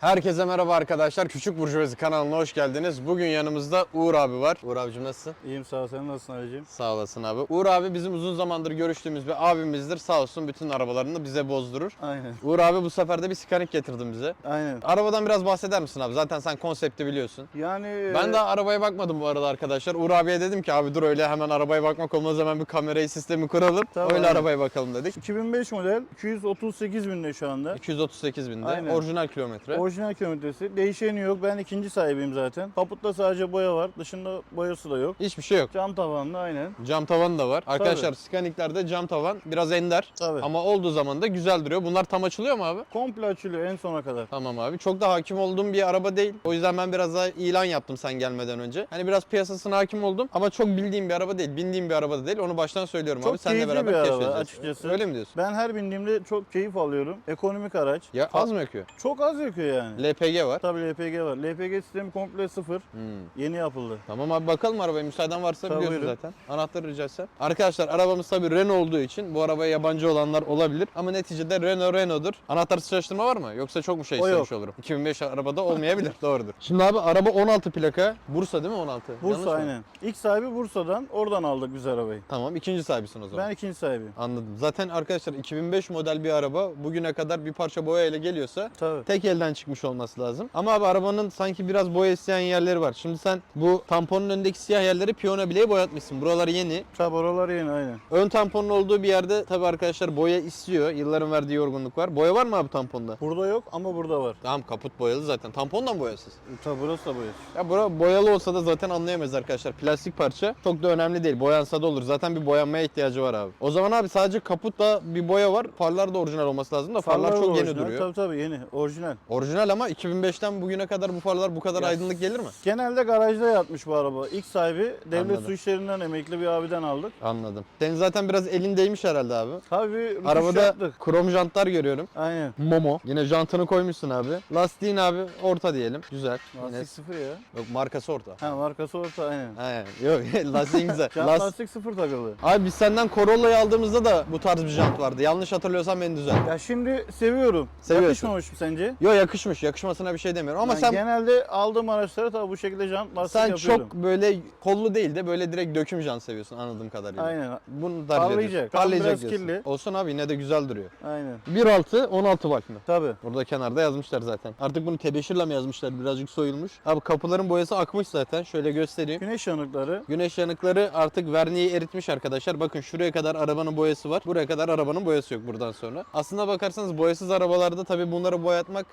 Herkese merhaba arkadaşlar. Küçük Burjuvazi kanalına hoş geldiniz. Bugün yanımızda Uğur abi var. Uğur abicim nasılsın? İyiyim sağ ol. Sen nasılsın Ali'ciğim? Sağ olasın abi. Uğur abi bizim uzun zamandır görüştüğümüz bir abimizdir. Sağ olsun bütün arabalarını bize bozdurur. Aynen. Uğur abi bu sefer de bir Scenic getirdin bize. Aynen. Arabadan biraz bahseder misin abi? Zaten sen konsepti biliyorsun. Yani Ben e, daha arabaya bakmadım bu arada arkadaşlar. Uğur abiye dedim ki abi dur öyle hemen arabaya bakmak olmaz hemen bir kamerayı sistemi kuralım. Tamam. Öyle arabaya bakalım dedik. 2005 model 238 binde şu anda. 238 binde Aynen. orijinal kilometre. Orijinal kilometresi. Değişeni yok. Ben ikinci sahibiyim zaten. Kaputta sadece boya var. Dışında boyası da yok. Hiçbir şey yok. Cam tavanlı aynen. Cam tavan da var. Arkadaşlar Scanic'lerde cam tavan biraz ender. Tabii. Ama olduğu zaman da güzel duruyor. Bunlar tam açılıyor mu abi? Komple açılıyor en sona kadar. Tamam abi. Çok da hakim olduğum bir araba değil. O yüzden ben biraz daha ilan yaptım sen gelmeden önce. Hani biraz piyasasına hakim oldum ama çok bildiğim bir araba değil. Bindiğim bir araba da değil. Onu baştan söylüyorum Çok abi. Seninle beraber bir araba açıkçası. Öyle mi diyorsun? Ben her bindiğimde çok keyif alıyorum. Ekonomik araç. Ya az mı yakıyor? Çok az yakıyor yani. LPG var. Tabii LPG var. LPG sistemi komple sıfır. Hmm. Yeni yapıldı. Tamam abi bakalım arabaya müsaaden varsa Tabii, biliyorsun buyurun. zaten. Anahtarı rica etsem. Arkadaşlar arabamız tabii Renault olduğu için bu arabaya yabancı olanlar olabilir. Ama neticede Renault Renault'dur. Anahtar çalıştırma var mı? Yoksa çok mu şey yok. olurum? 2005 arabada olmayabilir. Doğrudur. Şimdi abi araba 16 plaka. Bursa değil mi 16? Yanlış Bursa mı? aynen. İlk sahibi Bursa'dan. Oradan aldık biz arabayı. Tamam ikinci sahibisin o zaman. Ben ikinci sahibiyim. Anladım. Zaten arkadaşlar 2005 model bir araba bugüne kadar bir parça boya ile geliyorsa Tabii. tek elden çıkmış olması lazım. Ama abi arabanın sanki biraz boya isteyen yerleri var. Şimdi sen bu tamponun önündeki siyah yerleri piyano bileği boyatmışsın. Buralar yeni. Tabii oralar yeni aynen. Ön tamponun olduğu bir yerde tabii arkadaşlar boya istiyor. Yılların verdiği yorgunluk var. Boya var mı abi tamponda? Burada yok ama burada var. Tamam kaput boyalı zaten. Tampondan boyasız. Tabii burası da boyası. Ya bura boyalı olsa da zaten anlayamayız arkadaşlar. Plastik parça çok da önemli değil. Boyansa da olur. Zaten bir boyanmaya ihtiyacı var abi. O zaman abi sadece kaputta bir boya var. Farlar da orijinal olması lazım da farlar, Farlar çok da yeni orijinal. duruyor. Tabii tabii yeni. Orijinal. Orijinal ama 2005'ten bugüne kadar bu farlar bu kadar Ya, aydınlık gelir mi? Genelde garajda yatmış bu araba. İlk sahibi devlet Anladım. su işlerinden emekli bir abiden aldık. Anladım. Senin zaten biraz elin değmiş herhalde abi. Tabii Arabada yaptık. krom jantlar görüyorum. Aynen. Momo. Yine jantını koymuşsun abi. Lastiğin abi orta diyelim. Güzel. Yine Lastik sıfır ya. yok markası orta. Ha markası orta aynen. He, yok lastiğin güzel. Jant Last- lastik sıfır takıldı. Abi biz senden Corolla'yı aldığımızda da bu tarz bir jant vardı. Yanlış hatırlıyorsam beni düzelt. Ya şimdi seviyorum. Seviyorsun. Yakışmamış mı sence? Yo yakışmış. Yakışmasına bir şey demiyorum ama Ben sen genelde aldığım araçlara tabii bu şekilde jant lastik sen yapıyorum. çok böyle kollu değil de böyle direkt döküm jant seviyorsun anladığım kadarıyla. Aynen. Bunu tercih Parlayacak. ediyorsun. Parlayacak biraz diyorsun. kirli. Olsun abi yine de güzel duruyor. Aynen. 1.6 16 volt mu? Tabii. Burada kenarda yazmışlar zaten. Artık bunu tebeşirle mi yazmışlar? Birazcık soyulmuş. Abi kapıların boyası akmış zaten. Şöyle göstereyim. Güneş yanıkları. Güneş yanıkları artık verniği eritmiş arkadaşlar. Bakın şuraya kadar arabanın boyası var. Buraya kadar arabanın boyası yok buradan sonra. Aslında bakarsanız boyasız arabalarda tabii bunları boyatmak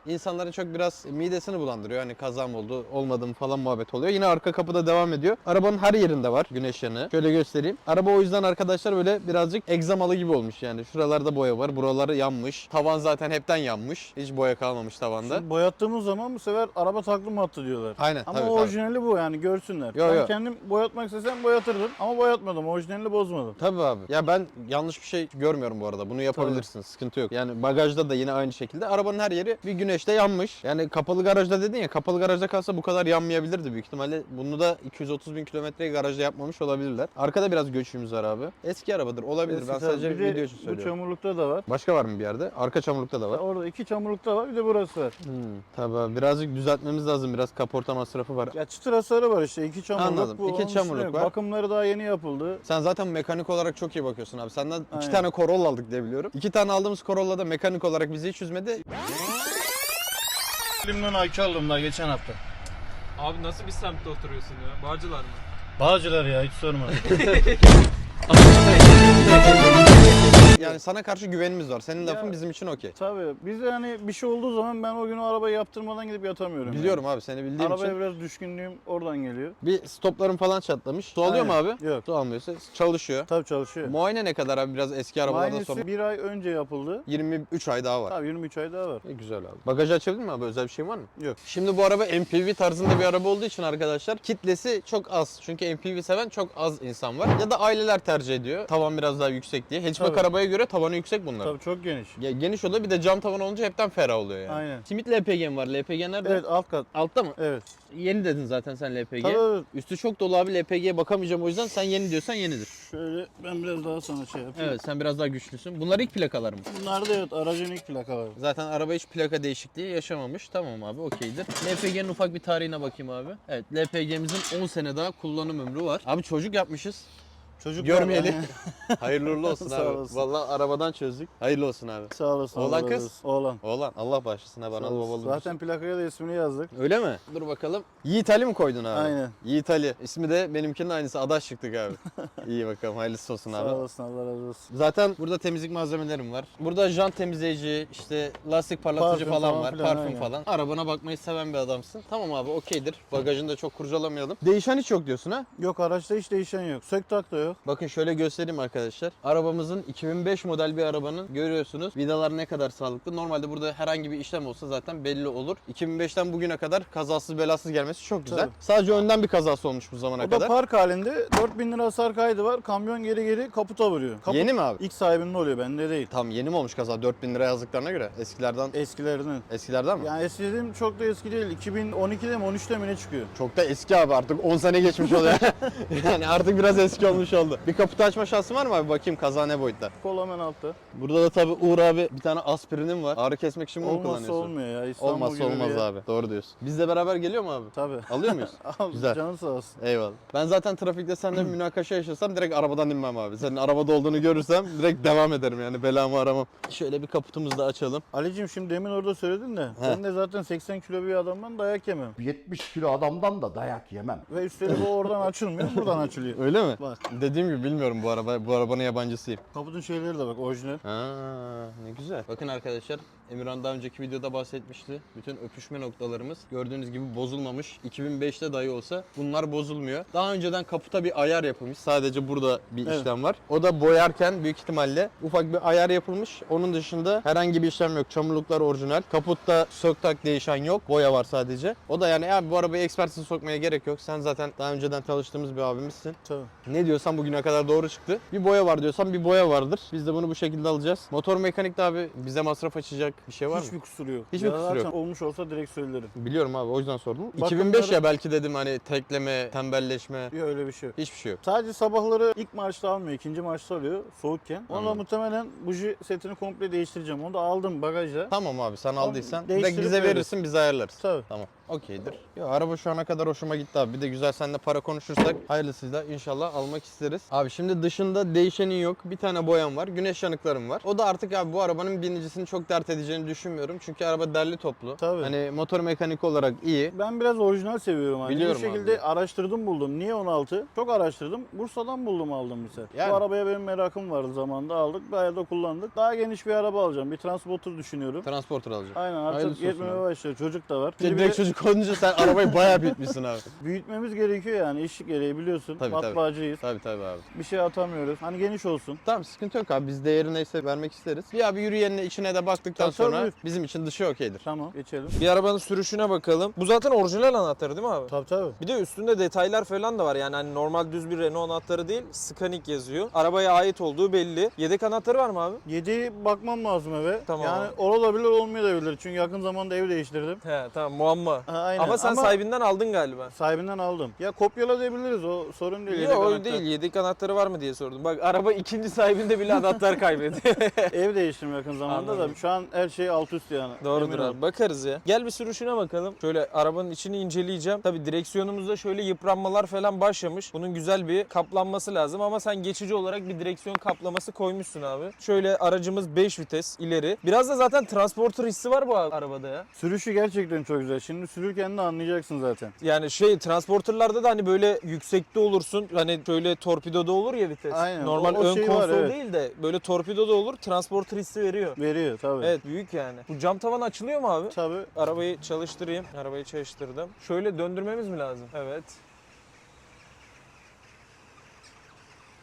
insanların çok biraz midesini bulandırıyor. Hani kaza mı oldu, olmadı mı falan muhabbet oluyor. Yine arka kapıda devam ediyor. Arabanın her yerinde var güneş yanığı. Şöyle göstereyim. Araba o yüzden arkadaşlar böyle birazcık egzamalı gibi olmuş yani. Şuralarda boya var. Buraları yanmış. Tavan zaten hepten yanmış. Hiç boya kalmamış tavanda. Şimdi boyattığımız zaman bu sefer araba taklim attı diyorlar. Aynen Ama tabii, tabii. orijinali bu yani görsünler. Yo, ben yo. kendim boyatmak istesem boyatırdım ama boyatmadım. Orijinalini bozmadım. Tabii abi. Ya ben yanlış bir şey görmüyorum bu arada. Bunu yapabilirsin. Sıkıntı yok. Yani bagajda da yine aynı şekilde. Arabanın her yeri bir güneşte yanmış. Yani kapalı garajda dedin ya kapalı garajda kalsa bu kadar yanmayabilirdi büyük ihtimalle. Bunu da 230 bin kilometreyi garajda yapmamış olabilirler. Arkada biraz göçüğümüz var abi. Eski arabadır olabilir. ben Eski sadece tabii. Bir de video için Bu söylüyorum. çamurlukta da var. Başka var mı bir yerde? Arka çamurlukta da var. Orada iki çamurlukta var bir de burası var. Hmm, tabii abi. Birazcık düzeltmemiz lazım. Biraz kaporta masrafı var. Ya çıtır hasarı var işte iki çamurluk. Anladım. Bu, İki çamurluk var. Bakımları daha yeni yapıldı. Sen zaten mekanik olarak çok iyi bakıyorsun abi. Senden iki Aynen. tane Corolla aldık diye biliyorum. İki tane aldığımız Corolla'da mekanik olarak bizi hiç üzmedi. Aldım daha geçen hafta. Abi nasıl bir semtte oturuyorsun ya? Bağcılar mı? Bağcılar ya hiç sorma. Yani sana karşı güvenimiz var. Senin lafın Ya- bizim için okey. Tabii biz de hani bir şey olduğu zaman ben o gün o arabayı yaptırmadan gidip yatamıyorum. yani. Biliyorum abi seni bildiğim Arabaya için. biraz düşkünlüğüm oradan geliyor. Bir stopların falan çatlamış. Su alıyor mu Aynen. abi? Yok. Su almıyorsa çalışıyor. Tabii çalışıyor. Muayene ne kadar abi biraz eski arabalardan Muayenesi sonra? bir ay önce yapıldı. 23 ay daha var. Tabii 23 ay daha var. E, güzel abi. Bagajı açabildin mi abi? Özel bir şey var mı? Yok. Şimdi bu araba MPV tarzında bir araba olduğu için arkadaşlar kitlesi çok az. Çünkü MPV seven çok az insan var. Ya da aileler tercih ediyor. Tavan biraz daha yüksek diye. Hatchback Tabii. arabaya arabaya göre tavanı yüksek bunlar. Tabii çok geniş. Ya geniş oluyor bir de cam tavan olunca hepten ferah oluyor yani. Aynen. Simit LPG mi var? LPG nerede? Evet alt kat. Altta mı? Evet. Yeni dedin zaten sen LPG. Tabii evet. Üstü çok dolu abi LPG'ye bakamayacağım o yüzden sen yeni diyorsan yenidir. Şöyle ben biraz daha sana şey yapayım. Evet sen biraz daha güçlüsün. Bunlar ilk plakalar mı? Bunlar da evet aracın ilk plakaları. Zaten araba hiç plaka değişikliği yaşamamış. Tamam abi okeydir. LPG'nin ufak bir tarihine bakayım abi. Evet LPG'mizin 10 sene daha kullanım ömrü var. Abi çocuk yapmışız. Çocuk Görmeyeli. Hayırlı uğurlu olsun Sağ abi. olasın. Vallahi arabadan çözdük. Hayırlı olsun abi. Sağ olasın. Oğlan Allah razı kız? olsun. Oğlan. Oğlan Allah bağışlasın abi Sağ analı olasın. babalı. Zaten plakaya da ismini yazdık. Öyle mi? Dur bakalım. Yiğit Ali mi koydun abi? Aynen. Yiğit Ali. İsmi de benimkinin aynısı. Adaş çıktık abi. İyi bakalım. Hayırlısı olsun abi. Sağ olasın Allah razı olsun. Zaten burada temizlik malzemelerim var. Burada jant temizleyici, işte lastik parlatıcı Parfüm falan, falan var, filan, parfüm aynen. falan. Arabana bakmayı seven bir adamsın. Tamam abi okeydir. Bagajını da çok kurcalamayalım. Değişen hiç yok diyorsun ha? Yok araçta hiç değişen yok. Sök tak da yok. Bakın şöyle göstereyim arkadaşlar. Arabamızın 2005 model bir arabanın görüyorsunuz. Vidalar ne kadar sağlıklı. Normalde burada herhangi bir işlem olsa zaten belli olur. 2005'ten bugüne kadar kazasız belasız gelmesi çok güzel. Tabii. Sadece önden bir kazası olmuş bu zamana O da kadar. park halinde 4000 lira hasar kaydı var. Kamyon geri geri kaputa vuruyor. Kaput Yeni mi abi? ilk sahibinin oluyor bende değil. Tam yeni mi olmuş kaza? 4000 lira yazdıklarına göre. Eskilerden Eskilerinin. eskilerden mi? Yani eski dediğim çok da eski değil. 2012'de mi 13'te mi ne çıkıyor? Çok da eski abi artık 10 sene geçmiş oluyor. yani artık biraz eski olmuş oldu. Bir kaputu açma şansın var mı abi? Bakayım kaza ne boyutta. Kol hemen altta. Burada da tabii Uğur abi bir tane aspirinim var. Ağrı kesmek için mi onu Olmazsa kullanıyorsun? olmuyor ya. İstanbul Olmazsa gibi bir olmaz yer. abi. Doğru diyorsun. Bizle beraber geliyor mu abi? Tabii. Alıyor muyuz? Al, Güzel. Canın sağ olsun. Eyvallah. Ben zaten trafikte seninle bir münakaşa yaşasam direkt arabadan inmem abi. Senin arabada olduğunu görürsem direkt devam ederim yani belamı aramam. Şöyle bir kaputumuzu da açalım. Ali'cim şimdi demin orada söyledin de ben de zaten 80 kilo bir adamdan dayak yemem. 70 kilo adamdan da dayak yemem. Ve üstelik o oradan açılmıyor, buradan açılıyor. Öyle mi? Bak Dediğim gibi bilmiyorum bu araba. Bu arabanın yabancısıyım. kaputun şeyleri de bak orijinal. Ha, ne güzel. Bakın arkadaşlar Emirhan daha önceki videoda bahsetmişti. Bütün öpüşme noktalarımız gördüğünüz gibi bozulmamış. 2005'te dahi olsa bunlar bozulmuyor. Daha önceden kaputa bir ayar yapılmış. Sadece burada bir Evet. işlem var. O da boyarken büyük ihtimalle ufak bir ayar yapılmış. Onun dışında herhangi bir işlem yok. Çamurluklar orijinal. Kaputta sök tak değişen yok. Boya var sadece. O da yani ya bu arabayı ekspertize sokmaya gerek yok. Sen zaten daha önceden çalıştığımız bir abimizsin. Tabii. Ne diyorsan bugüne kadar doğru çıktı. Bir boya var diyorsan bir boya vardır. Biz de bunu bu şekilde alacağız. Motor mekanikte abi bize masraf açacak bir şey var Hiçbir mı? kusuru yok. Hiçbir kusuru yok. olmuş olsa direkt söylerim. Biliyorum abi o yüzden sordum. Bakımları- 2005 ya belki dedim hani tekleme, tembelleşme Yok öyle bir şey yok. hiçbir şey yok. Sadece sabahları ilk marşta almıyor, ikinci marşta alıyor soğukken. Onunla Anladım. muhtemelen buji setini komple değiştireceğim. Onu da aldım bagajda. Tamam abi sen aldıysan değiştirip bize verirsin biz ayarlarız. Tabii. Tamam. Okeydir. Ya araba şu ana kadar hoşuma gitti abi. Bir de güzel seninle para konuşursak hayırlısıyla inşallah almak isteriz. Abi şimdi dışında değişenin yok. Bir tane boyam var. Güneş yanıklarım var. O da artık abi bu arabanın binicisini çok dert edeceğini düşünmüyorum. Çünkü araba derli toplu. Tabii. Hani motor mekanik olarak iyi. Ben biraz orijinal seviyorum. Hani. Biliyorum bir şekilde abi. araştırdım buldum. Niye 16? Çok araştırdım. Bursa'dan buldum aldım mesela. Yani. Bu arabaya benim merakım vardı zamanında aldık. Bayağı da kullandık. Daha geniş bir araba alacağım. Bir transporter düşünüyorum. Transporter alacağım. Aynen artık Hayırlısı abi. başlıyor. Çocuk da var. Bir Bir de direkt çocuk olunca sen arabayı bayağı büyütmüşsün abi. büyütmemiz gerekiyor yani iş gereği biliyorsun. Tabii, tabii. Matbaacıyız. Tabii tabii abi. Bir şey atamıyoruz. Hani geniş olsun. Tamam sıkıntı yok abi. Biz değeri neyse vermek isteriz. Bir abi yürüyenine içine de baktıktan tabii. sonra bizim için dışı okeydir. Tamam geçelim. Bir arabanın sürüşüne bakalım. Bu zaten orijinal anahtarı değil mi abi? Tabii tabii. Bir de üstünde detaylar falan da var. Yani hani normal düz bir Renault anahtarı değil, Scanic yazıyor. Arabaya ait olduğu belli. Yedek anahtarı var mı abi? 7'yi bakmam lazım eve. Tamam Yani abi. olabilir olmayabilir. Çünkü yakın zamanda ev değiştirdim. He tamam muamma. Aynen. Ama sen sahibinden aldın galiba. Sahibinden aldım. Ya kopyalayabiliriz o sorun değil. Yok Yedek öyle anahtar. değil. Yedek anahtarı var mı diye sordum. Bak araba ikinci sahibinde bile anahtar kaybetti. Ev değiştirdim yakın zamanda Anladım. da şu an her şey alt üst yani. Doğrudur Emin ol. abi. Bakarız ya. Gel bir sürüşüne bakalım. Şöyle arabanın içini inceleyeceğim. Tabi direksiyonumuzda şöyle yıpranmalar falan başlamış. Bunun güzel bir kaplanması lazım ama sen geçici olarak bir direksiyon kaplaması koymuşsun abi. Şöyle aracımız 5 vites ileri. Biraz da zaten transporter hissi var bu arabada ya. Sürüşü gerçekten çok güzel. Şimdi sürürken de anlayacaksın zaten. Yani şey transporterlarda da hani böyle yüksekte olursun. Hani şöyle torpidoda olur ya vites. Aynen, Normal o- o ön şey konsol var, evet. değil de böyle torpidoda olur. Transporter hissi veriyor. Veriyor tabii. Evet büyük yani. Bu cam tavan açılıyor mu abi? Tabii. Arabayı çalıştırayım. Arabayı çalıştırdım. Şöyle döndürmemiz mi lazım? Evet.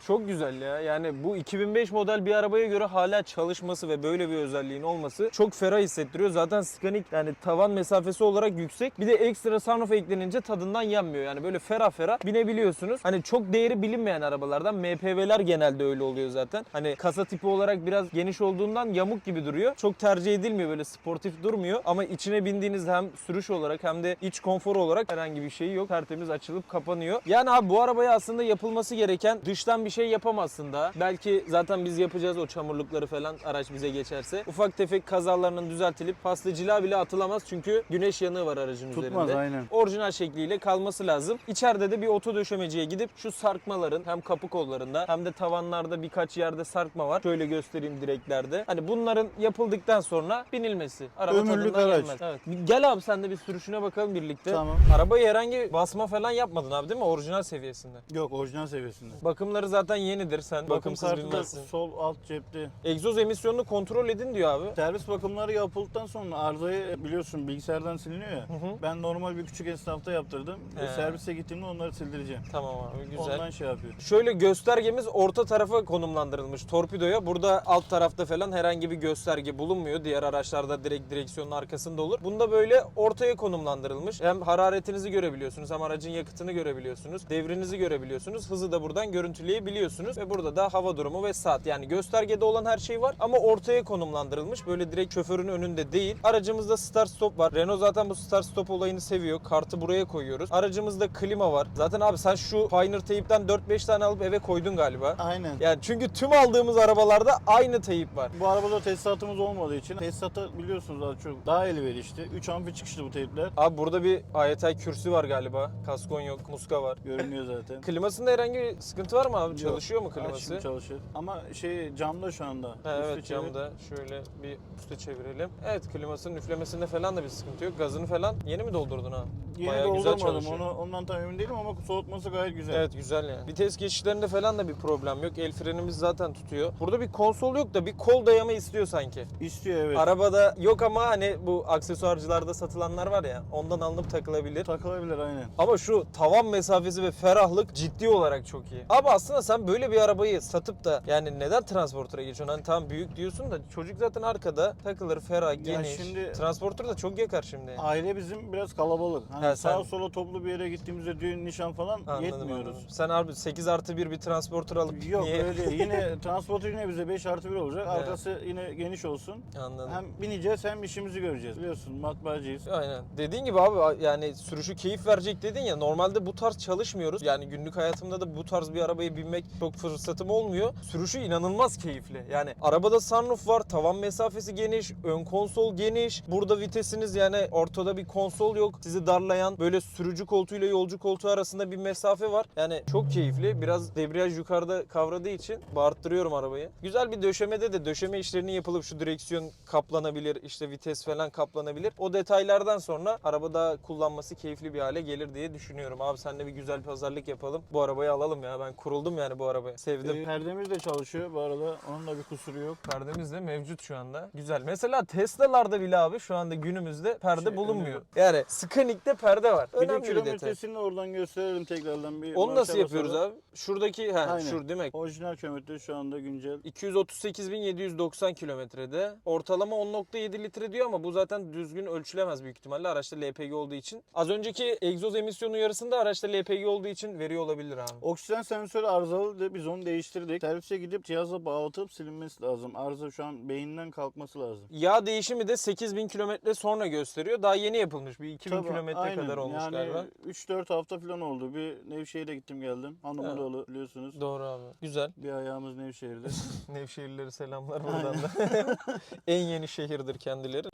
Çok güzel ya. Yani bu 2005 model bir arabaya göre hala çalışması ve böyle bir özelliğin olması çok ferah hissettiriyor. Zaten Scenic yani tavan mesafesi olarak yüksek. Bir de ekstra sunroof eklenince tadından yenmiyor. Yani böyle ferah ferah binebiliyorsunuz. Hani çok değeri bilinmeyen arabalardan MPV'ler genelde öyle oluyor zaten. Hani kasa tipi olarak biraz geniş olduğundan yamuk gibi duruyor. Çok tercih edilmiyor böyle sportif durmuyor. Ama içine bindiğinizde hem sürüş olarak hem de iç konfor olarak herhangi bir şey yok. Tertemiz açılıp kapanıyor. Yani abi bu arabaya aslında yapılması gereken dıştan bir şey yapamazsın da. Belki zaten biz yapacağız o çamurlukları falan araç bize geçerse. Ufak tefek kazalarının düzeltilip paslı cila bile atılamaz çünkü güneş yanığı var aracın Tutmaz üzerinde. aynen. Orijinal şekliyle kalması lazım. İçeride de bir oto döşemeciye gidip şu sarkmaların hem kapı kollarında hem de tavanlarda birkaç yerde sarkma var. Şöyle göstereyim direklerde. Hani bunların yapıldıktan sonra binilmesi. Araba Ömürlük araç. yenmez. Evet. Gel abi sen de bir sürüşüne bakalım birlikte. Tamam. Arabayı herhangi basma falan yapmadın abi değil mi? Orijinal seviyesinde. Yok orijinal seviyesinde. Bakımları zaten yenidir. Sen Bakım bakımsız kartı da bilmezsin. sol alt cepte. Egzoz emisyonunu kontrol edin diyor abi. Servis bakımları yapıldıktan sonra arızayı biliyorsun bilgisayardan siliniyor ya. Hı hı. Ben normal bir küçük esnafta yaptırdım. He. Servise gittiğimde onları sildireceğim. Tamam abi güzel. Ondan şey yapıyorum. Şöyle göstergemiz orta tarafa konumlandırılmış torpidoya. Burada alt tarafta falan herhangi bir gösterge bulunmuyor. Diğer araçlarda direkt direksiyonun arkasında olur. Bunda böyle ortaya konumlandırılmış. Hem hararetinizi görebiliyorsunuz hem aracın yakıtını görebiliyorsunuz. Devrinizi görebiliyorsunuz. Hızı da buradan görüntüleyebiliyorsunuz. Ve burada da hava durumu ve saat. Yani göstergede olan her şey var ama ortaya konumlandırılmış. Böyle direkt şoförün önünde değil. Aracımızda start stop var. Renault zaten bu start stop olayını seviyor. Kartı buraya koyuyoruz. Aracımızda klima var. Zaten abi sen şu Pioneer teyipten 4-5 tane alıp eve koydun galiba. Aynen. Yani çünkü tüm aldığımız arabalarda aynı teyip var. Bu arabada tesisatımız olmadığı için tesisata biliyorsunuz daha çok daha elverişli. 3 amfi çıkışlı bu teypler. Abi burada bir AYT kürsü var galiba. Kaskon yok, muska var. Görünüyor zaten. Klimasında herhangi bir sıkıntı var mı abi? Çalışıyor mu kliması? şimdi çalışır. Ama şey camda şu anda. Ha, Üstü evet çevir. camda şöyle bir üste çevirelim. Evet klimasının üflemesinde falan da bir sıkıntı yok. Gazını falan yeni mi doldurdun ha? Yeni Bayağı güzel çalışıyor. onu ondan tam emin değilim ama soğutması gayet güzel. Evet güzel yani. Vites geçişlerinde falan da bir problem yok. El frenimiz zaten tutuyor. Burada bir konsol yok da bir kol dayama istiyor sanki. İstiyor evet. Arabada yok ama hani bu aksesuarcılarda satılanlar var ya ondan alınıp takılabilir. Takılabilir aynen. Ama şu tavan mesafesi ve ferahlık ciddi olarak çok iyi. Abi aslında sen böyle bir arabayı satıp da yani neden transporter'a geçiyorsun? Hani tam büyük diyorsun da çocuk zaten arkada takılır, ferah, geniş. şimdi- Transporter da çok yakar şimdi. Aile bizim biraz kalabalık. Hani Ha, sen- sağa sola toplu bir yere gittiğimizde düğün, nişan falan Anladım, yetmiyoruz. anladım. Sen abi 8 artı 1 bir transporter alıp Yok niye? öyle değil. Yine transporter yine bize 5 artı 1 olacak. Evet. Arkası yine geniş olsun. Anladım. Hem bineceğiz hem işimizi göreceğiz. Biliyorsun matbaacıyız. Aynen. Dediğin gibi abi yani sürüşü keyif verecek dedin ya normalde bu tarz çalışmıyoruz. Yani günlük hayatımda da bu tarz bir arabaya binmek çok fırsatım olmuyor. Sürüşü inanılmaz keyifli. Yani arabada sunroof var, tavan mesafesi geniş, ön konsol geniş. Burada vitesiniz yani ortada bir konsol yok. Sizi darlayan böyle sürücü koltuğuyla yolcu koltuğu arasında bir mesafe var. Yani çok keyifli. Biraz debriyaj yukarıda kavradığı için bağırttırıyorum arabayı. Güzel bir döşemede de döşeme işlerinin yapılıp şu direksiyon kaplanabilir, işte vites falan kaplanabilir. O detaylardan sonra araba daha kullanması keyifli bir hale gelir diye düşünüyorum. Abi seninle bir güzel pazarlık yapalım. Bu arabayı alalım ya. Ben kuruldum yani bu arabaya. Sevdim. Ee, perdemiz de çalışıyor bu arada. Onun da bir kusuru yok. Perdemiz de mevcut şu anda. Güzel. Mesela Tesla'larda bile abi şu anda günümüzde perde Şey, bulunmuyor. önü- Yani Scanic'te perde var. Bir de Önemli bir detay. kilometresini de oradan gösterelim tekrardan. Bir Onu nasıl yapıyoruz abi? Şuradaki, Aynen. şur değil mi? Orijinal kilometre şu anda güncel. 238.790 kilometrede. Ortalama 10.7 litre diyor ama bu zaten düzgün ölçülemez büyük ihtimalle araçta LPG olduğu için. Az önceki egzoz emisyonu uyarısında araçta LPG olduğu için veriyor olabilir abi. Oksijen sensörü arızalıydı. Biz onu değiştirdik. Servise gidip cihaza bağlatıp silinmesi lazım. Arıza şu an beyinden kalkması lazım. Yağ değişimi de 8000 kilometre sonra gösteriyor. Daha yeni yapılmış. Bir 2000 Tabii, kilometre aynen. kadar olmuş yani galiba. 3-4 hafta falan oldu. Bir Nevşehir'e gittim geldim. Hanımı Evet. biliyorsunuz. Doğru abi. Güzel. Bir ayağımız Nevşehir'de. Nevşehirlilere selamlar buradan da. en yeni şehirdir kendileri.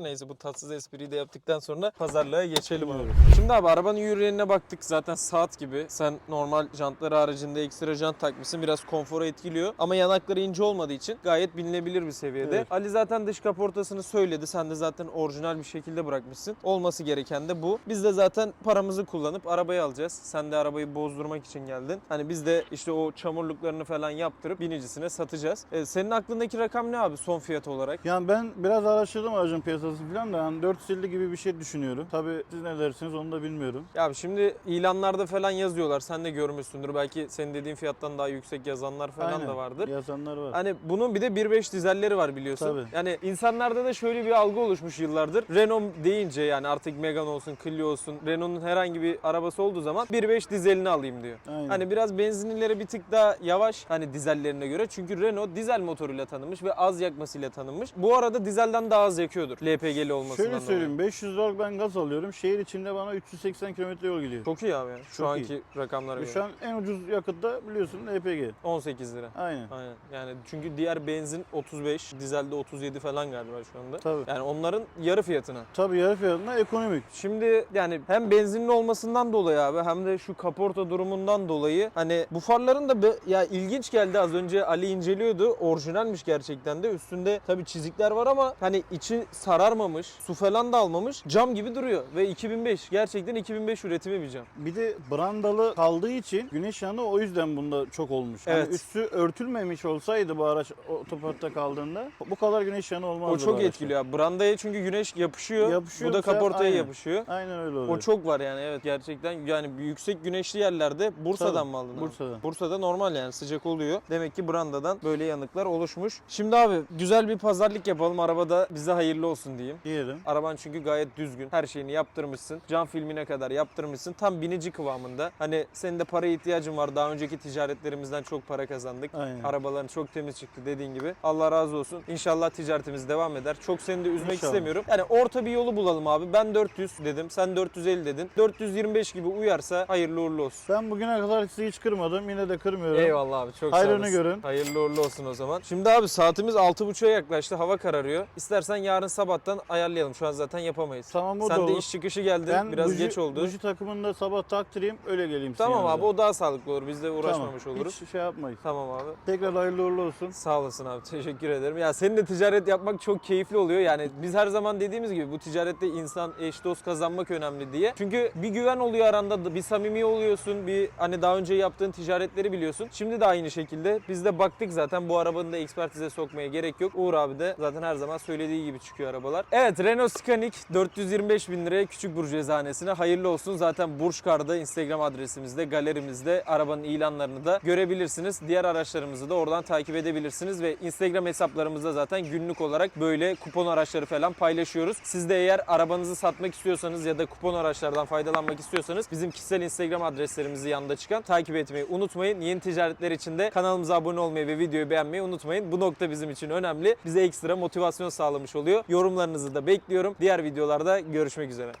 Neyse bu tatsız espriyi de yaptıktan sonra pazarlığa geçelim abi. Şimdi abi arabanın yüreğine baktık zaten saat gibi. Sen normal jantları haricinde ekstra jant takmışsın. Biraz konfora etkiliyor. Ama yanakları ince olmadığı için gayet binilebilir bir seviyede. Evet. Ali zaten dış kaportasını söyledi. Sen de zaten orijinal bir şekilde bırakmışsın. Olması gereken de bu. Biz de zaten paramızı kullanıp arabayı alacağız. Sen de arabayı bozdurmak için geldin. Hani biz de işte o çamurluklarını falan yaptırıp binicisine satacağız. Ee, senin aklındaki rakam ne abi son fiyat olarak? yani ben biraz araştırdım aracın piyasa arızası falan da yani 450 gibi bir şey düşünüyorum. Tabii siz ne dersiniz onu da bilmiyorum. Ya şimdi ilanlarda falan yazıyorlar. Sen de görmüşsündür. Belki senin dediğin fiyattan daha yüksek yazanlar falan Aynen. da vardır. Yazanlar var. Hani bunun bir de 1.5 dizelleri var biliyorsun. Tabii. Yani insanlarda da şöyle bir algı oluşmuş yıllardır. Renault deyince yani artık Megane olsun, Clio olsun, Renault'un herhangi bir arabası olduğu zaman 1.5 dizelini alayım diyor. Aynen. Hani biraz benzinlileri bir tık daha yavaş hani dizellerine göre. Çünkü Renault dizel motoruyla tanınmış ve az yakmasıyla tanınmış. Bu arada dizelden daha az yakıyordur LPG'li olmasından Şöyle dolayı. söyleyeyim 500 liralık ben gaz alıyorum. Şehir içinde bana 380 kilometre yol gidiyor. Çok iyi abi yani. Şu Çok anki rakamlara Ve göre. Şu an en ucuz yakıtta biliyorsun LPG. 18 lira. Aynen. Aynen. Yani çünkü diğer benzin 35, dizelde 37 falan galiba şu anda. Tabii. Yani onların yarı fiyatına. Tabii yarı fiyatına ekonomik. Şimdi yani hem benzinli olmasından dolayı abi hem de şu kaporta durumundan dolayı hani bu farların da be- ya ilginç geldi az önce Ali inceliyordu. Orijinalmiş gerçekten de. Üstünde tabii çizikler var ama hani içi sararmamış, su falan da almamış. Cam gibi duruyor ve 2005 gerçekten 2005 üretimi bir cam. Bir de brandalı kaldığı için güneş yanı o yüzden bunda çok olmuş. Evet. Hani üstü örtülmemiş olsaydı bu araç otoparkta kaldığında bu kadar güneş yanı olmazdı O çok etkiliyor abi. Brandaya çünkü güneş yapışıyor. Yapışıyor bu da kaportaya aynen. yapışıyor. Aynen öyle oluyor. O çok var yani evet gerçekten yani yüksek güneşli yerlerde Bursa'dan Tabii, mı aldın? abi? Bursa'dan. Bursa'da normal yani sıcak oluyor. Demek ki brandadan böyle yanıklar oluşmuş. Şimdi abi güzel bir pazarlık yapalım. Arabada bize hayırlı olsun diyeyim. Diyelim. Araban çünkü gayet düzgün. Her şeyini yaptırmışsın. Cam filmine kadar yaptırmışsın. Tam binici kıvamında. Hani senin de paraya ihtiyacın var. Daha önceki ticaretlerimizden çok para kazandık. Aynen. Arabaların çok temiz çıktı dediğin gibi. Allah razı olsun. İnşallah ticaretimiz devam eder. Çok seni de üzmek İnşallah. istemiyorum. Yani orta bir yolu bulalım abi. Ben 400 dedim. Sen 450 dedin. 425 gibi uyarsa hayırlı uğurlu olsun. Ben bugüne kadar sizi hiç kırmadım. Yine de kırmıyorum. Eyvallah abi çok sağ Hayrını olasın. görün. Hayırlı uğurlu olsun o zaman. Şimdi abi saatimiz 6.30'a yaklaştı. Hava kararıyor. İstersen yarın sabahtan ayarlayalım. Şu an zaten yapamayız. Tamam o da Sen de olur. iş çıkışı geldin. Ben Biraz buji, geç oldu. buji takımında sabah taktırayım öyle geleyim Tamam abi o daha sağlıklı olur. Biz de uğraşmamış Tamam, oluruz. Hiç şey yapmayız. Tamam abi. Tekrar hayırlı uğurlu olsun. Sağ olasın abi. Teşekkür ederim. Ya seninle ticaret yapmak çok keyifli oluyor. Yani biz her zaman dediğimiz gibi bu ticarette insan, eş, dost kazanmak önemli diye. Çünkü bir güven oluyor aranda. Bir samimi oluyorsun. Bir hani daha önce yaptığın ticaretleri biliyorsun. Şimdi de aynı şekilde. Biz de baktık zaten bu arabanın da ekspertize sokmaya gerek yok. Uğur abi de zaten her zaman söylediği gibi çıkıyor arabalar. Evet Renault Scenic 425 bin liraya küçük burcu eczanesine hayırlı olsun. Zaten Burçkar'da Instagram adresimizde, galerimizde arabanın ilanlarını da görebilirsiniz. Diğer araçlarımızı da oradan takip edebilirsiniz ve Instagram hesaplarımızda zaten günlük olarak böyle kupon araçları falan paylaşıyoruz. Siz de eğer arabanızı satmak istiyorsanız ya da kupon araçlardan faydalanmak istiyorsanız bizim kişisel Instagram adreslerimizi yanında çıkan takip etmeyi unutmayın. Yeni ticaretler için de kanalımıza abone olmayı ve videoyu beğenmeyi unutmayın. Bu nokta bizim için önemli. Bize ekstra motivasyon sağlamış oluyor. Yorumlarınızı da bekliyorum. Diğer videolarda görüşmek üzere.